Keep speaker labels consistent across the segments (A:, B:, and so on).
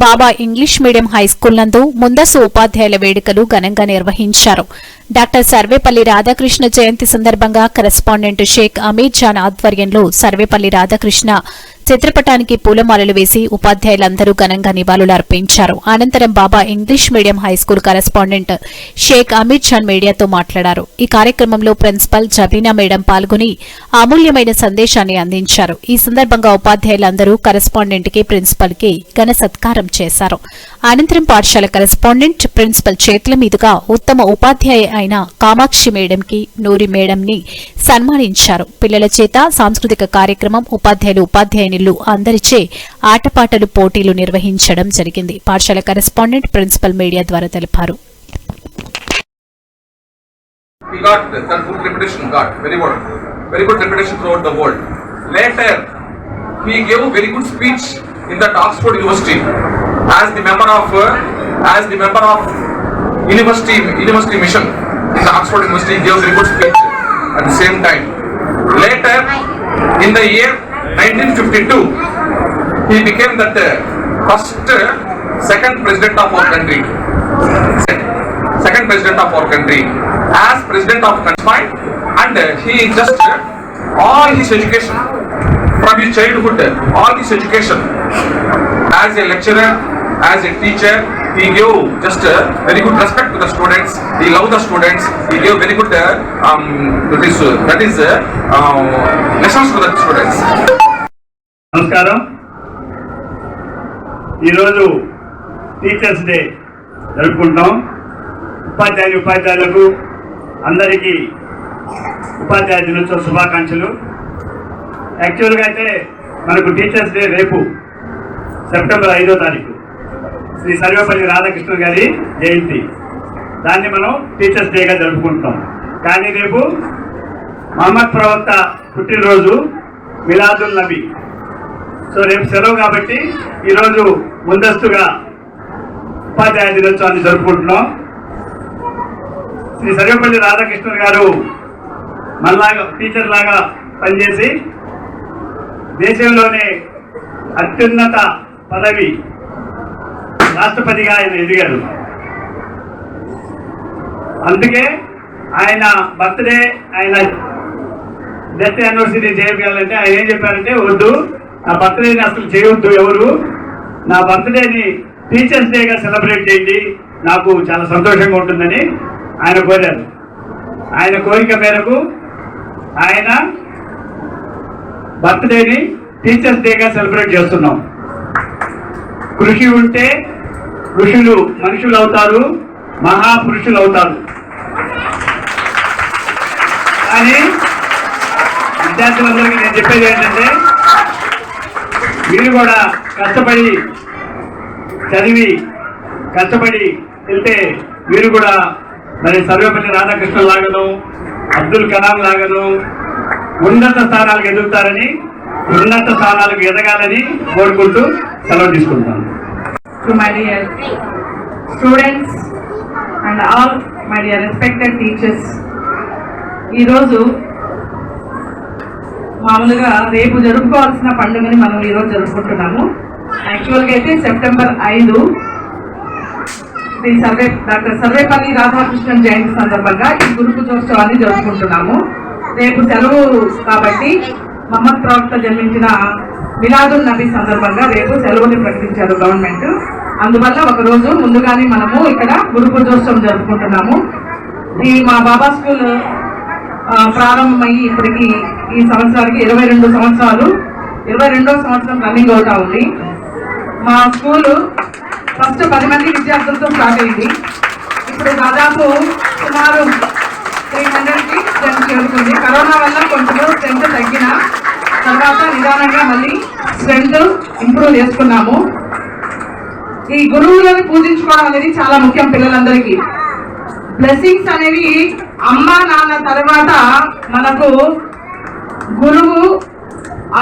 A: బాబా English medium high school నందు ముందస్తు ఉపాధ్యాయుల వేడుకలు ఘనంగా నిర్వహించారు డాక్టర్ సర్వేపల్లి రాధాకృష్ణ జయంతి సందర్భంగా కరెస్పాండెంట్ షేక్ అమీర్ జాన్ ఆధ్వర్యంలో సర్వేపల్లి రాధాకృష్ణ చిత్రపటానికి పూలమాలలు వేసి ఉపాధ్యాయులందరూ ఘనంగా నివాళులు అర్పించారు అనంతరం Baba English medium high school correspondent Sheikh Ameer Shan మీడియాతో మాట్లాడారు ఈ కార్యక్రమంలో ప్రిన్సిపల్ జబీనా మేడం పాల్గొని అమూల్యమైన సందేశాన్ని అందించారు ఈ సందర్భంగా ఉపాధ్యాయులందరూ కరెస్పాండెంట్ కి ప్రిన్సిపల్ కి ఘన సత్కారం చేశారు అనంతరం పాఠశాల కరెస్పాండెంట్ ప్రిన్సిపల్ చేతుల మీదుగా ఉత్తమ ఉపాధ్యాయ అయిన కామాక్షి మేడంకి నూరి మేడంని సన్మానించారు పిల్లల చేత సాంస్కృతిక కార్యక్రమం ఉపాధ్యాయులు ఉపాధ్యాయుని శ్రేణులు అందరిచే ఆటపాటలు పోటీలు నిర్వహించడం జరిగింది పాఠశాల కరెస్పాండెంట్ ప్రిన్సిపల్ మీడియా ద్వారా తెలిపారు
B: He gave a very good speech in that Oxford University as the member of as the member of university university mission in the Oxford University. He gave a very good speech at the same time. Later, in the year 1952, he became that first, second president of our country. Second president of our country. As president of country, and he just all his education from his childhood, all his education as a lecturer, as a teacher, he gave just uh, very good respect to the students. He loved the students. He gave very good uh, um, this, uh, that is uh, uh, lessons to the students.
C: నమస్కారం ఈరోజు teachers day జరుపుకుంటాం ఉపాధ్యాయులు ఉపాధ్యాయులకు అందరికీ ఉపాధ్యాయ దినోత్సవ శుభాకాంక్షలు యాక్చువల్గా అయితే మనకు టీచర్స్ డే రేపు సెప్టెంబర్ ఐదో తారీఖు శ్రీ సర్వేపల్లి రాధాకృష్ణ గారి జయంతి దాన్ని మనం టీచర్స్ డేగా జరుపుకుంటాం కానీ రేపు మహమ్మద్ ప్రవక్త పుట్టినరోజు మిలాదుల్ నబీ సో రేపు సెలవు కాబట్టి ఈరోజు ముందస్తుగా ఉపాధ్యాయ దినోత్సవాన్ని జరుపుకుంటున్నాం శ్రీ సర్వేపల్లి రాధాకృష్ణ గారు మనలాగా టీచర్ లాగా పనిచేసి దేశంలోనే అత్యున్నత పదవి రాష్ట్రపతిగా ఆయన ఎదిగారు అందుకే ఆయన బర్త్డే ఆయన డెత్ యానివర్సరీ చేయాలంటే ఆయన ఏం చెప్పారంటే వద్దు నా బర్త్డేని అసలు చేయొద్దు ఎవరు నా బర్త్డేని టీచర్స్ డేగా సెలబ్రేట్ చేయండి నాకు చాలా సంతోషంగా ఉంటుందని ఆయన కోరారు ఆయన కోరిక మేరకు ఆయన బర్త్డేని టీచర్స్ డేగా సెలబ్రేట్ చేస్తున్నాం కృషి ఉంటే ఋషులు మనుషులు అవుతారు మహాపురుషులు అవుతారు కానీ విద్యార్థులందరికీ నేను చెప్పేది ఏంటంటే మీరు కూడా కష్టపడి చదివి కష్టపడి వెళ్తే మీరు కూడా మరి సర్వేపల్లి రాధాకృష్ణ లాగను అబ్దుల్ కలాం లాగను ఉన్నత స్థానాలకు ఎదుగుతారని ఉన్నత స్థానాలకు ఎదగాలని కోరుకుంటూ సెలవు తీసుకుంటాను to my dear students and all my dear respected teachers ఈరోజు మామూలుగా రేపు జరుపుకోవాల్సిన పండుగని మనం ఈరోజు జరుపుకుంటున్నాము యాక్చువల్గా అయితే సెప్టెంబర్ ఐదు శ్రీ సర్వే డాక్టర్ సర్వేపల్లి రాధాకృష్ణన్ జయంతి సందర్భంగా ఈ గురుకుజోత్సవాన్ని జరుపుకుంటున్నాము రేపు సెలవు కాబట్టి మహమ్మద్ ప్రవక్త జన్మించిన మిలాదుల్ నబీ సందర్భంగా రేపు సెలవుని ప్రకటించారు గవర్నమెంట్ అందువల్ల ఒకరోజు ముందుగానే మనము ఇక్కడ గురు పూజోత్సవం జరుపుకుంటున్నాము ఈ మా బాబా స్కూల్ ప్రారంభమై ఇప్పటికి ఈ సంవత్సరానికి ఇరవై రెండు సంవత్సరాలు ఇరవై రెండో సంవత్సరం రన్నింగ్ అవుతా ఉంది మా స్కూల్ ఫస్ట్ పది మంది విద్యార్థులతో స్టార్ట్ అయింది ఇప్పుడు దాదాపు సుమారు త్రీ హండ్రెడ్కి స్ట్రెంత్ చేరుకుంది కరోనా వల్ల కొంచెం స్ట్రెంత్ తగ్గిన తర్వాత నిదానంగా మళ్ళీ స్ట్రెంత్ ఇంప్రూవ్ చేసుకున్నాము ఈ గురువులను పూజించుకోవడం అనేది చాలా ముఖ్యం పిల్లలందరికీ బ్లెస్సింగ్స్ అనేవి అమ్మ నాన్న తర్వాత మనకు గురువు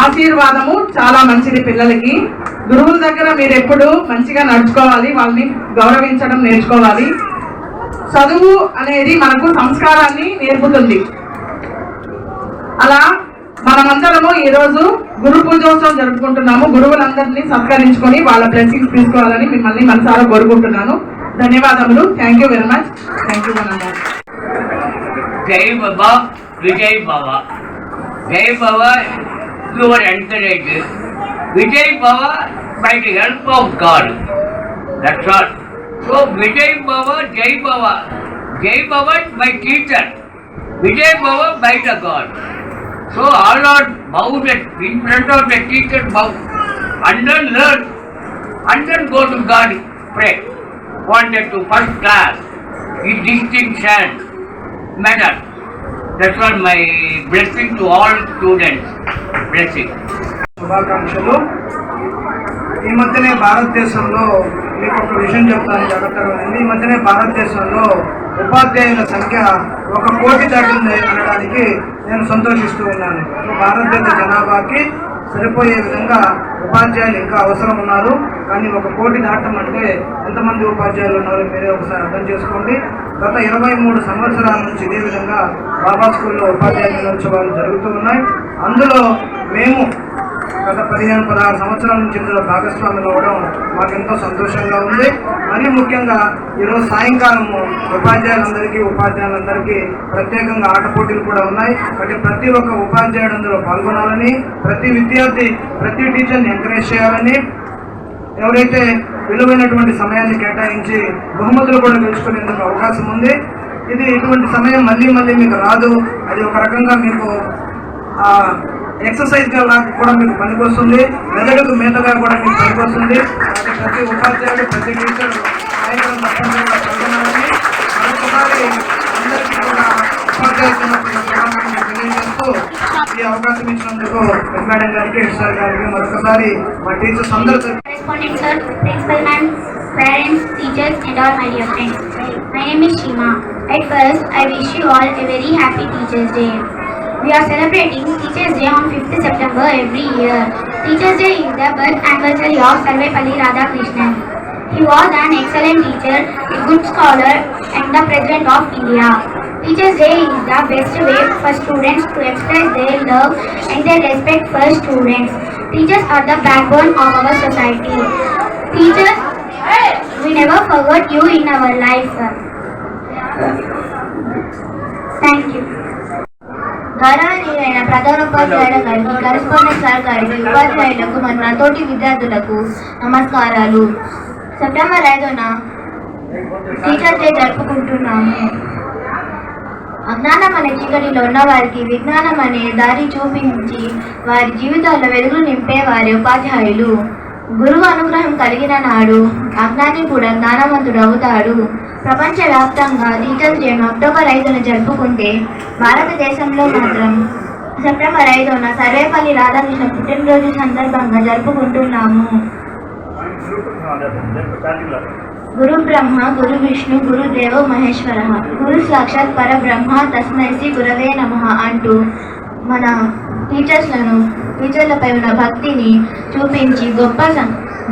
C: ఆశీర్వాదము చాలా మంచిది పిల్లలకి గురువుల దగ్గర మీరు ఎప్పుడు మంచిగా నడుచుకోవాలి వాళ్ళని గౌరవించడం నేర్చుకోవాలి చదువు అనేది మనకు సంస్కారాన్ని నేర్పుతుంది అలా మనమందరము ఈరోజు గురు పూజోత్సవం జరుపుకుంటున్నాము గురువులందరినీ సత్కరించుకొని వాళ్ళ బ్లెస్సింగ్స్ తీసుకోవాలని మిమ్మల్ని మనసారా కోరుకుంటున్నాను ధన్యవాదములు thank you very much thank you జై బాబా విజయ్ బాబా విజయ్ బాబా గాడ్ విజయ్ బాబా జై బాబా జై Baba bye teacher Vijay Baba by God So all are that in front of the teacher, bow, and then learn, and then go to God, pray. Wanted to first class, in distinction, manner. That's all my blessing to all students. Blessing. శుభాకాంక్షలు ఈ మధ్యనే భారతదేశంలో మీకు ఒక విషయం చెప్తాను జాగ్రత్తగా ఈ మధ్యనే భారతదేశంలో ఉపాధ్యాయుల సంఖ్య ఒక కోటి దాటింది అనడానికి నేను సంతోషిస్తూ ఉన్నాను భారతదేశ జనాభాకి సరిపోయే విధంగా ఉపాధ్యాయులు ఇంకా అవసరం ఉన్నారు కానీ ఒక కోటి దాటం అంటే ఎంతమంది ఉపాధ్యాయులు ఉన్నారో మీరే ఒకసారి అర్థం చేసుకోండి గత ఇరవై మూడు సంవత్సరాల నుంచి ఇదే విధంగా బాబా స్కూల్లో ఉపాధ్యాయ దినోత్సవాలు జరుగుతూ ఉన్నాయి అందులో మేము గత పదిహేను పదహారు సంవత్సరాల నుంచి ఇందులో భాగస్వామ్యం అవ్వడం మాకెంతో సంతోషంగా ఉంది మరీ ముఖ్యంగా ఈరోజు సాయంకాలము ఉపాధ్యాయులందరికీ ఉపాధ్యాయులందరికీ ప్రత్యేకంగా ఆట పోటీలు కూడా ఉన్నాయి కాబట్టి ప్రతి ఒక్క ఉపాధ్యాయుడు అందులో పాల్గొనాలని ప్రతి విద్యార్థి ప్రతి టీచర్ని ఎంకరేజ్ చేయాలని ఎవరైతే విలువైనటువంటి సమయాన్ని కేటాయించి బహుమతులు కూడా గెలుచుకునేందుకు అవకాశం ఉంది ఇది ఇటువంటి సమయం మళ్ళీ మళ్ళీ మీకు రాదు అది ఒక రకంగా మీకు ఎక్సర్సైజ్గా నాకు కూడా మీకు పనికొస్తుంది మెదడుకు మేతగా కూడా మీకు పనికొస్తుంది ప్రతి ఉపాధ్యాయుడు ప్రతి టీచర్ సాయంత్రం తప్పనిసరిగా ఈ అవకాశం ఇచ్చినందుకు మేడం గారికి గారికి మరొకసారి మా టీచర్స్ అందరూ
D: We are celebrating Teachers Day on 5th September every year. Teachers Day is the birth anniversary of Sarvepalli Radhakrishnan. He was an excellent teacher, a good scholar and the President of India. Teachers Day is the best way for students to express their love and their respect for students. Teachers are the backbone of our society. Teachers, we never forgot you in our life. Thank you. నారాయణీయైన ప్రధాన ఉపాధ్యాయుల గారికి correspondent sir గారికి ఉపాధ్యాయులకు మరియు నా తోటి విద్యార్థులకు నమస్కారాలు సెప్టెంబర్ ఐదున టీచర్ డే జరుపుకుంటున్నాము అజ్ఞానం అనే చీకటిలో ఉన్న వారికి విజ్ఞానం అనే దారి చూపించి వారి జీవితాల్లో వెలుగులు వారి ఉపాధ్యాయులు గురువు అనుగ్రహం కలిగిన నాడు అజ్ఞాని కూడా జ్ఞానవంతుడు అవుతాడు ప్రపంచవ్యాప్తంగా టీచర్స్ డేను అక్టోబర్ ఐదున జరుపుకుంటే భారతదేశంలో మాత్రం సెప్టెంబర్ ఐదున సర్వేపల్లి రాధాకృష్ణ పుట్టినరోజు సందర్భంగా జరుపుకుంటున్నాము గురు బ్రహ్మ గురు విష్ణు గురు దేవ మహేశ్వర గురు సాక్షాత్ పరబ్రహ్మ తస్మై శ్రీ గురవే నమ అంటూ మన టీచర్స్లను పూజలపై ఉన్న భక్తిని చూపించి గొప్ప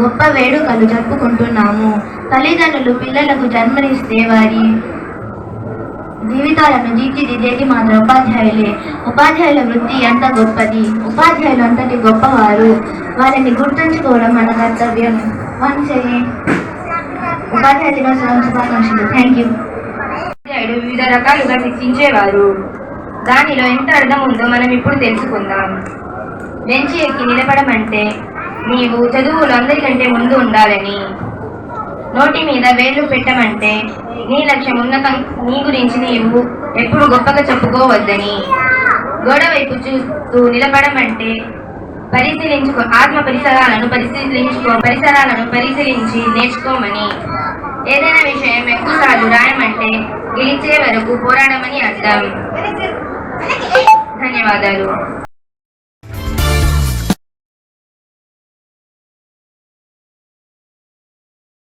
D: గొప్ప వేడుకలు జరుపుకుంటున్నాము తల్లిదండ్రులు పిల్లలకు జన్మనిస్తే వారి జీవితాలను దేవి మాత్రం ఉపాధ్యాయులే ఉపాధ్యాయుల వృత్తి ఎంత గొప్పది ఉపాధ్యాయులు అంతటి గొప్పవారు వారిని గుర్తుంచుకోవడం మన కర్తవ్యం మంచి ఉపాధ్యాయ దినోత్సవం శుభాకాంక్షలు థ్యాంక్ యూ ఉపాధ్యాయుడు వివిధ రకాలుగా శిక్షించేవారు దానిలో ఎంత అర్థం ఉందో మనం ఇప్పుడు తెలుసుకుందాం బెంచి ఎక్కి నిలబడమంటే నీవు చదువులు అందరికంటే ముందు ఉండాలని నోటి మీద వేళ్ళు పెట్టమంటే నీ లక్ష్యం ఉన్న నీ గురించి నీవు ఎప్పుడు గొప్పగా చెప్పుకోవద్దని గోడ వైపు చూస్తూ నిలబడమంటే పరిశీలించుకో ఆత్మ పరిసరాలను పరిశీలించుకో పరిసరాలను పరిశీలించి నేర్చుకోమని ఏదైనా విషయం ఎక్కువసార్లు రాయమంటే గెలిచే వరకు పోరాడమని అర్థం ధన్యవాదాలు